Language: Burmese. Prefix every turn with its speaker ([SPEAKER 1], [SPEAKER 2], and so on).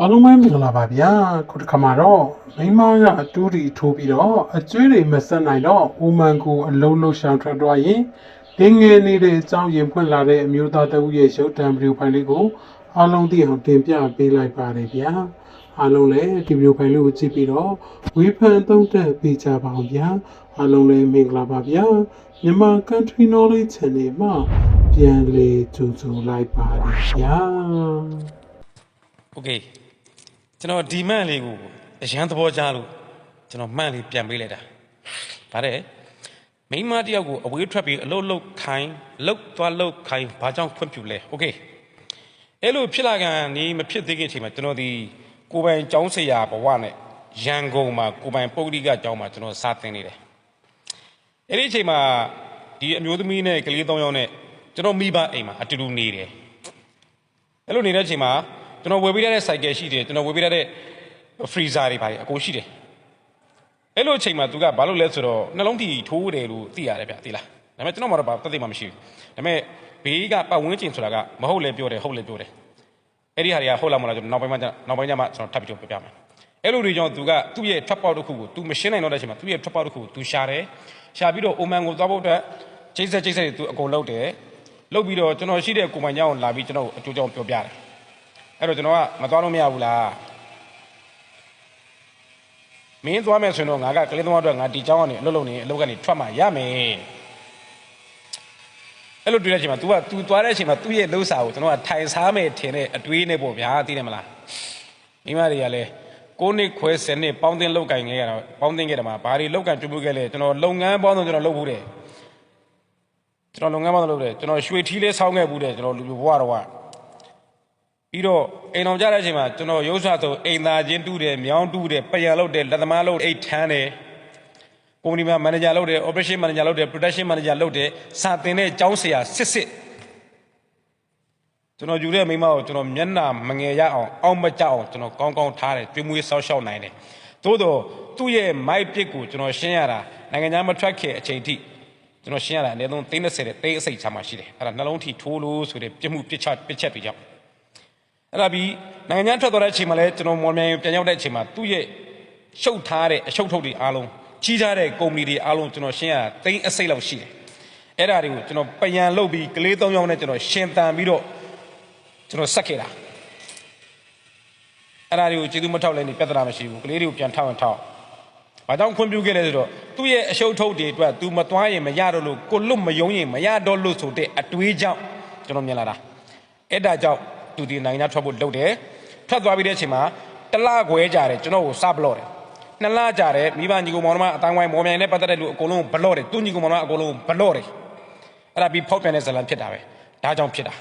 [SPEAKER 1] အားလုံးပဲမင်္ဂလာပါဗျာခုတစ်ခါမှာတော့မိမောင်းရအတူတီထိုးပြီးတော့အကျွေးတွေမဆက်နိုင်တော့အိုမန်ကိုအလုံးလုံးရှောင်ထွက်သွားရင်တင်းငယ်နေတဲ့အကြောင်းရင်ဖွင့်လာတဲ့အမျိုးသားတဦးရဲ့ရုပ်တံဗီဒီယိုဖိုင်လေးကိုအားလုံးသိအောင်တင်ပြပေးလိုက်ပါတယ်ဗျာအားလုံးလည်းဒီဗီဒီယိုဖိုင်လေးကိုကြည့်ပြီးတော့ဝေဖန်သုံးသပ်ပေးကြပါအောင်ဗျာအားလုံးလည်းမင်္ဂလာပါဗျာမြန်မာ Country Knowledge Channel မှာပြန်လည်ကြိုဆိုလိုက်ပါတယ်ဗျာ
[SPEAKER 2] Okay ကျွန်တော်ဒီမန့်လေးကိုအရန်သဘောကျလို့ကျွန်တော်မန့်လေးပြန်ပေးလိုက်တာဗါတဲ့မိန်းမတစ်ယောက်ကိုအဝေးထွက်ပြီးအလုတ်လုတ်ခိုင်းလုတ်သွားလုတ်ခိုင်းဘာကြောင့်ဖွင့်ပြလဲโอเคအဲ့လိုဖြစ်လာကန်ဒီမဖြစ်သေးခင်အချိန်မှာကျွန်တော်ဒီကိုယ်ပိုင်ကျောင်းဆရာဘဝနဲ့ရန်ကုန်မှာကိုယ်ပိုင်ပုဂ္ဂလိကကျောင်းမှာကျွန်တော်စာသင်နေတယ်အဲ့ဒီအချိန်မှာဒီအမျိုးသမီးနဲ့ကလေး၃ယောက်နဲ့ကျွန်တော်မိဘအိမ်မှာအတူတူနေတယ် အဲ့လိုနေတဲ့အချိန်မှာ ကျွန်တော်ဝယ်ပေးရတဲ့ cycle ရှိတယ်ကျွန်တော်ဝယ်ပေးရတဲ့ freezer တွေပါတယ်အကုန်ရှိတယ်အဲ့လိုအချိန်မှာသူကဘာလို့လဲဆိုတော့နှလုံးထီထိုးတယ်လို့သိရတယ်ဗျသိလားဒါပေမဲ့ကျွန်တော်မှတော့တသိမှမရှိဘူးဒါပေမဲ့ဘေးကပတ်ဝန်းကျင်ဆိုတာကမဟုတ်လဲပြောတယ်ဟုတ်လဲပြောတယ်အဲ့ဒီဟာတွေကဟုတ်လားမဟုတ်လားကျွန်တော်နောက်ပိုင်းမှနောက်ပိုင်းကျမှကျွန်တော်ထပ်ပြီးပြောပြမယ်အဲ့လိုတွေကြောင့်သူကသူ့ရဲ့ trap out တစ်ခုကိုသူမရှင်းနိုင်တော့တဲ့အချိန်မှာသူ့ရဲ့ trap out တစ်ခုကိုသူရှာတယ်ရှာပြီးတော့အိုမန်ကိုသွားဖို့အတွက်ချိန်ဆက်ချိန်ဆက်တွေသူအကုန်လုပ်တယ်လုပ်ပြီးတော့ကျွန်တော်ရှိတဲ့ကိုမိုင်ညောင်းလာပြီးကျွန်တော်အကျိုးကြောင့်ပြောပြတယ် အဲ့တော့ကျွန်တော်ကမသွားလို့မရဘူးလားမင်းသွားမယ်ဆိုရင်တော့ငါကကလေးသမားတို့ငါဒီเจ้าကနေအလုပ်လုပ်နေအလုပ်ကနေထွက်မှရမယ်အဲ့လိုတွေ့တဲ့အချိန်မှာ तू က तू သွားတဲ့အချိန်မှာသူ့ရဲ့လှုပ်စာကိုကျွန်တော်ကထိုင်စားမယ်ထင်တဲ့အတွေးနဲ့ပေါ့ဗျာသိတယ်မလားမိမတွေကလည်းကိုနှစ်ခွဲ10နှစ်ပေါင်းတင်လောက်ကင်ခဲ့ရတာပေါင်းတင်ခဲ့တယ်မှာဘာတွေလောက်ကင်ပြုမှုခဲ့လဲကျွန်တော်လုပ်ငန်းပေါင်းစုံကျွန်တော်လုပ်ဘူးတယ်ကျွန်တော်လုပ်ငန်းပေါင်းစုံလုပ်တယ်ကျွန်တော်ရွှေထီးလေးဆောင်းခဲ့ဘူးတယ်ကျွန်တော်လူလူဘဝတော့က ပြီးတော့အိမ်အောင်ကြတဲ့အချိန်မှာကျွန်တော်ရုပ်ဆွဆိုအိမ်သားချင်းတူးတယ်မြောင်းတူးတယ်ပယံလုပ်တယ်လက်သမားလုပ်အိတ်ထမ်းတယ်ကုမ္ပဏီမှာမန်နေဂျာလုပ်တယ် operation manager လုပ်တယ် production manager လုပ်တယ်စာတင်တဲ့ကျောင်းဆရာစစ်စစ်ကျွန်တော်ယူတဲ့မိန်းမကိုကျွန်တော်မျက်နှာမငယ်ရအောင်အောက်မကြအောင်ကျွန်တော်ကောင်းကောင်းထားတယ်တွင်မွေးဆောက်ရှောက်နိုင်တယ်သို့တော့သူ့ရဲ့မိုက်ပစ်ကိုကျွန်တော်ရှင်းရတာနိုင်ငံခြားမထွက်ခင်အချိန်ထိကျွန်တော်ရှင်းရတာအနည်းဆုံး30တဲ့တိတ်အစိတ်ချမှာရှိတယ်အဲ့ဒါနှလုံးထိထိုးလို့ဆိုတဲ့ပြစ်မှုပြစ်ချပြစ်ချက်တွေကြောင့် အဲ့ဒါပြီးနိုင်ငံခြားထွက်သွားတဲ့အချိန်မှာလဲကျွန်တော်မော်မြန်ပြန်ရောက်တဲ့အချိန်မှာသူ့ရဲ့ရှုပ်ထားတဲ့အရှုပ်ထုတ်တွေအားလုံးကြီးထားတဲ့ကုမ္ပဏီတွေအားလုံးကျွန်တော်ရှင်းရတာသိန်းအစိတ်လောက်ရှိတယ်အဲ့ဒါတွေကိုကျွန်တော်ပယံလုပ်ပြီးကလေး၃ယောက်နဲ့ကျွန်တော်ရှင်တန်ပြီးတော့ကျွန်တော်ဆက်ခဲ့တာအဲ့ဒါတွေကိုကျေးဇူးမထောက်လဲနေပြဿနာမရှိဘူးကလေးတွေကိုပြန်ထောက်ရင်ထောက်ဘာကြောင့်ခွင့်ပြုခဲ့လဲဆိုတော့သူ့ရဲ့အရှုပ်ထုတ်တွေအတွက် तू မသွားရင်မရတော့လို့ကိုလွတ်မယုံရင်မရတော့လို့ဆိုတဲ့အတွေးကြောင့်ကျွန်တော်မြင်လာတာအဲ့ဒါကြောင့် သူဒီနိုင်ငံသားထွက်ဖို့လုပ်တယ်ထွက်သွားပြီးတဲ့အချိန်မှာတစ်လခွဲကြာတယ်ကျွန်တော်ကိုစဘလော့တယ်နှစ်လကြာတယ်မိဘညီကောင်မောင်နှမအတိုင်းဝိုင်းမော်မြိုင်နဲ့ပတ်သက်တဲ့လူအကုန်လုံးဘလော့တယ်သူညီကောင်မောင်နှမအကုန်လုံးဘလော့တယ်အဲ့ဒါပြီးဖောက်ပြန်တဲ့ဇလံဖြစ်တာပဲဒါကြောင့်ဖြစ်တာ